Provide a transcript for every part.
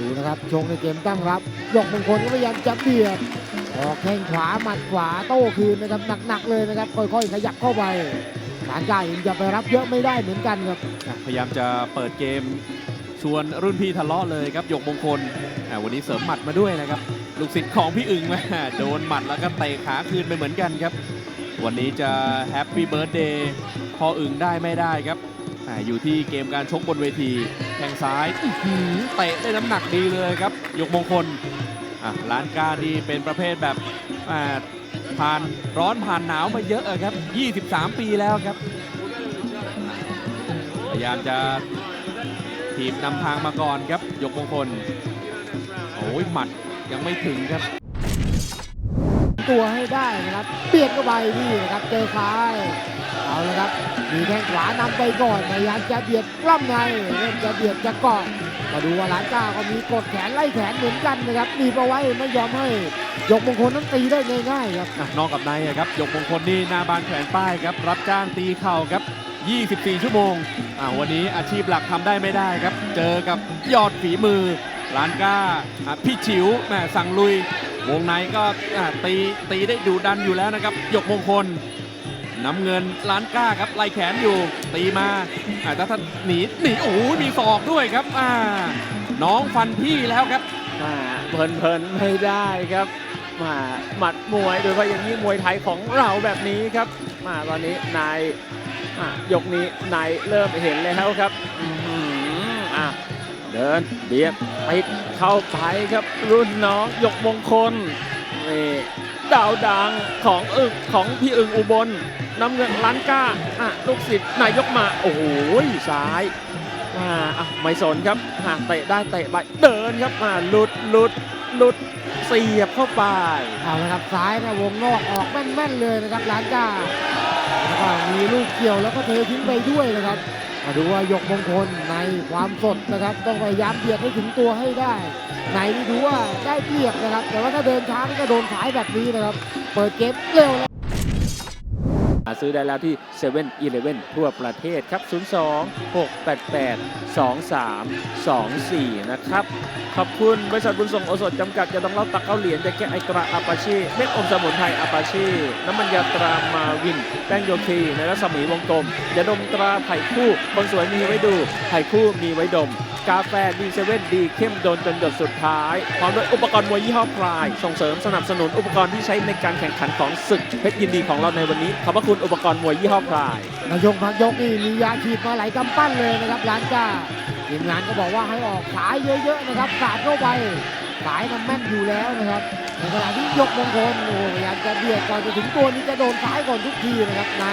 ดูนะครับชงในเกมตั้งรับยกมงคลก็พยายามจะเบียดออกแข้งขวาหมัดขวาโต้คืนนะครับหนักๆเลยนะครับค่อยๆขยับเข้าไปหลานกาเองจะไปรับเยอะไม่ได้เหมือนกันครับพยายามจะเปิดเกมชวนรุ่นพี่ทะเลาะเลยครับหยกมงคลวันนี้เสริมหมัดมาด้วยนะครับ ลูกศิษย์ของพี่อึงม่โดนหมัดแล้วก็เตะขาคืนไปเหมือนกันครับ วันนี้จะแฮปปี้เบิร์ดเดย์พออึงได้ไม่ได้ครับ อยู่ที่เกมการชกบนเวทีแทงซ้ายเตะได้น้ำหนักดีเลยครับ ยกมงคลอะร้านกาดีเป็นประเภทแบบผ่านร้อนผ่านหนาวมาเยอะครับ 23 ปีแล้วครับ พยายามจะทีมนำทางมาก่อนครับ ยกมงคล โอ้ยหมัดยังไม่ถึงครับ ตัวให้ได้นะครับเบียดเข้าไปนี่นะครับเจอซ้าย ละครับ มีแข้งขวานำไปก่อนพยายามจะเบียดกล้ำในเริ่มจะเบียดจะเกาะมาดูว่าหลานก้าก็มีกดแขนไล่แขนเหมือนกันนะครับมีประไว้ไม่ยอมให้ยกมงคลนั้นตีได้ง่ายๆครับนอกกับในอะครับยกมงคลนี่หน้าบานแขวนป้ายครับ รับจ้างตีเข่าครับ 24 ชั่วโมงอ่าวันนี้อาชีพหลักทำได้ไม่ได้ครับ เจอกับยอดฝีมือร้านก้าพี่ฉิวแหมสั่งลุย วงในก็ตีตีได้ดูดันอยู่แล้วนะครับยกมงคล น้ำเงินล้านก้าครับไล่แขนอยู่ ตีมาอะถ้าท่านหนีหนีโอ้โหมีศอกด้วยครับอ่าน้องฟันพี่แล้วครับมาเพลินเพลินไม่ได้ครับมาหมัดมวยโดยเฉพาะอย่างนี้มวยไทยของเราแบบนี้ครับ มาตอนนี้นายอะยกนี้นายเริ่มเห็นแล้วครับอื้อหืออะเดินเบียดติดเข้าไปครับรุ่นน้องยกมงคลนี่ ดาวดังของอึงของพี่อึงอุบลน้ำเงินล้านก้าอะลูกศิษย์นายยกมา โอ้โหซ้ายอ่าอะไม่สนครับหากเตะได้เตะไปเดินครับมาหลุดหลุดหลุดเสียบเข้าไปเอาละครับซ้ายนะวงนอกออกแม่นๆเลยนะครับล้านก้า แล้วก็มีลูกเกี่ยวแล้วก็เททิ้งไปด้วยนะครับมาดูว่ายกมงคลในความสดนะครับ ต้องพยายามเบียดให้ถึงตัวให้ได้ ในนี่ดูว่าได้เปรียบนะครับ แต่ว่าถ้าเดินช้าก็โดนสายแบบนี้นะครับ เปิดเกมเร็วแล้ว ซื้อได้แล้วที่7 e เ e ่ e อทั่วประเทศครับ 02 688 2324 นะครับ ขอบคุณบริษัทบุญส่งโอสถจำกัดจะต้องเล่าตักเก้าเหรียญจะแก้ไอตราอาปาชีเม็ดอมสมุนไพรอาปาชีน้ำมันยาตรามาวิน แป้งโยคีในรัศมีวงกลมยาดมตราไผ่คู่ คนสวยมีไว้ดูไผ่คู่มีไว้ดม กาแฟดีเซเว่นดีเข้มโดนจนหยดสุดท้ายพร้อมด้วยอุปกรณ์มวยยี่ห้อพลาย ส่งเสริมสนับสนุนอุปกรณ์ที่ใช้ในการแข่งขันของศึกเพชรยินดีของเราในวันนี้ขอบพระคุณอุปกรณ์มวยยี่ห้อพลายนายกพักยกนี่มียาฉีดมาหลายกำปั้นเลยนะครับร้านจ้าทีมงานก็บอกว่าให้ออกขายเยอะๆนะครับสาดเข้าไปขายมันแม่นอยู่แล้วนะครับในขณะที่ยกมงคลโอ้พยายามจะเบียดก่อนจะถึงตัวนี้จะโดนซ้ายก่อนทุกทีนะครับใน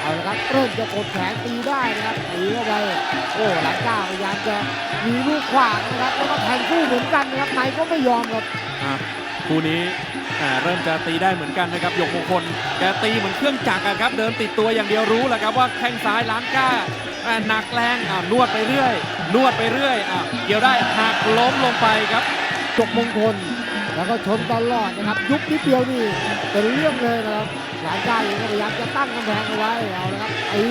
เอาละครับเริ่มจะกดแขนตีได้นะครับตีเข้าไปโอ้ร้านจ้าพยายามจะมีลูกขวางนะครับแล้วก็แทงคู่เหมือนกันนะครับในก็ไม่ยอมครับอะคู่นี้อ่าเริ่มจะตีได้เหมือนกันนะครับหยกมงคลแกตีเหมือนเครื่องจักรครับ เดินติดตัวอย่างเดียวรู้แหละครับว่าแข้งซ้ายล้านก้าอ่าหนักแรงอ่านวดไปเรื่อย นวดไปเรื่อยอะเกี่ยวได้หักล้มลงไปครับจกมงคล แล้วก็ชนตลอดนะครับ ยุบนิดเดียวนี่เป็นเรื่องเลยนะครับหลานก้าเองก็พยายามจะตั้งกำแพงเอาไว้เอาละครับตี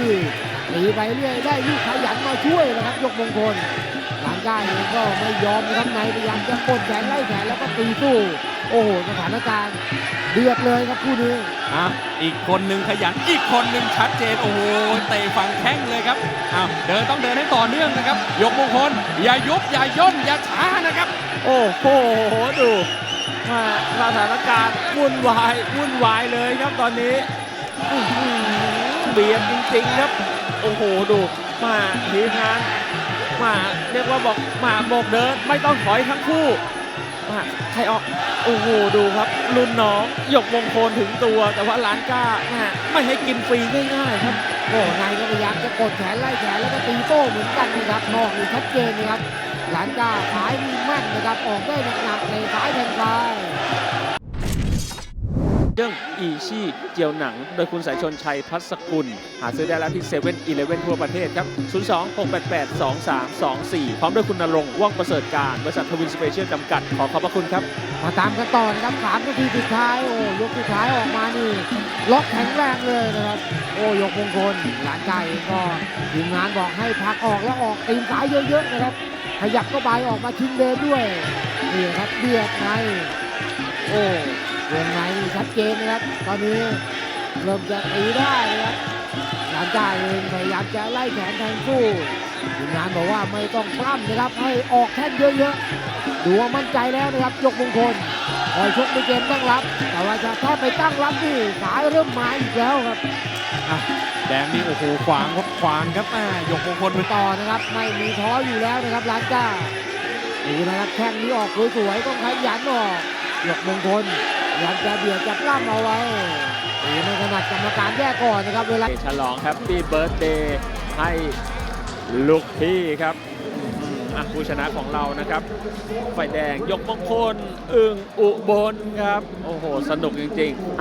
ตีไปเรื่อยได้ลูกขยันมาช่วยนะครับ ยกมงคลหลานก้าเองก็ไม่ยอมนะครับในพยายามจะกดแขนไล่แขนแล้วก็ตีสู้โอ้โหสถานการณ์เดือดเลยครับคู่นี้อะอีกคนหนึ่งขยันอีกคนหนึ่งชัดเจนโอ้โหเตะฝั่งแข้งเลยครับอ้าวเดินต้องเดินให้ต่อเนื่องนะครับ ยกมงคลอย่ายุบอย่าย่นอย่าช้านะครับ โอ้โหดูมา สถานการณ์วุ่นวายวุ่นวายเลยครับตอนนี้เบียดจริงๆครับ โอ้โหดูมาทีมงานมาเรียกว่าบอกมาโบกเดินไม่ต้องถอยทั้งคู่มาใครออกโอ้โหดูครับ รุ่นน้องหยกมงคลถึงตัว แต่ว่าล้านก้ามาไม่ให้กินฟรีง่ายๆครับโอ้ในก็พยายามจะกดแขนไล่แขนแล้วก็ตีโต้เหมือนกันนะครับนอกนี่ชัดเจนนะครับหลานก้าขายมี นนะครับออกได้หนักๆในซ้ายแทงซ้ายเรื่องอีชี่เจียวหนัง โดยคุณสายชนชัยพัสกุล หาซื้อได้แล้วที่เซเว่นอีเลฟเว่นทั่วประเทศครับ 02 688 2324 พร้อมด้วยคุณนรงค์ว่องประเสริฐการ บริษัททวินสเปเชียลจำกัด ขอขอบพระคุณครับ มาตามกันต่อนะครับสามนาทีสุดท้าย โอ้ยกสุดท้ายออกมานี่ ล็อกแข็งแรงเลยนะครับ โอ้ยกมงคลหลานไก่ก็ทีมงานบอกให้พักออกแล้วออกตีนซ้ายเยอะๆนะครับ ขยับก็บายออกมาชิงเดินด้วยนี่ครับเบียดในโอ้วงในนี่ชัดเจนนะครับ ตอนนี้เริ่มจะตีได้นะครับหลานจ่าเองพยายามจะไล่แขนแทงสู้ทีมงานบอกว่าไม่ต้องปล้ำนะครับให้ออกแท่นเยอะๆดูว่ามั่นใจแล้วนะครับยกมงคลคอยชกในเกมตั้งรับ แต่ว่าจะถ้าไปตั้งรับนี่สายเริ่มมาอีกแล้วครับ แดงนี่โอ้โหขวางครับขวางครับแม่หยกมงคลไปต่อนะครับ ไม่มีท้ออยู่แล้วนะครับร้านจ้าดูนะครับแข้งนี้ออกสวยๆต้องขยันออกหยกมงคลยายามจะเบียดจับล่ำเอาไว้ตีในขนาดกรรมการแยกก่อนนะครับเวลาฉลองแฮปปี้เบิร์ a เดย์ให้ลูกพี่ครับอืมอะผู้ชนะของเรานะครับ ไฟแดงยกมงคล อึ่งอุบลครับ โอ้โห สนุกจริงๆ